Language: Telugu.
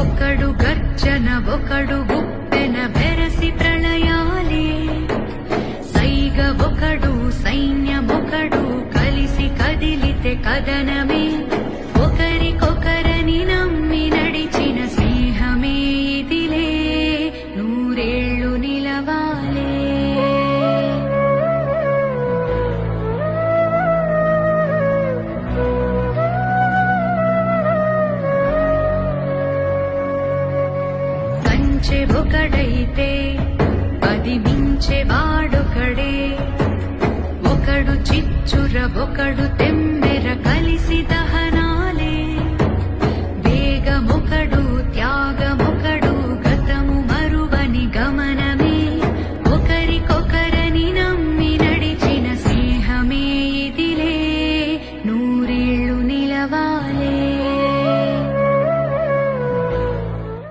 ఒకడు గర్జన ఒకడు గుప్పెన బెరసి ప్రళయాలే. సైగ ఒకడు సైన్యమొకడు కలిసి కదిలితే కదనమే మించే ఒకడైతే పది మించే వాడొకడే. ఒకడు చిచ్చుర ఒకడు తెమ్మెర కలిసి దహన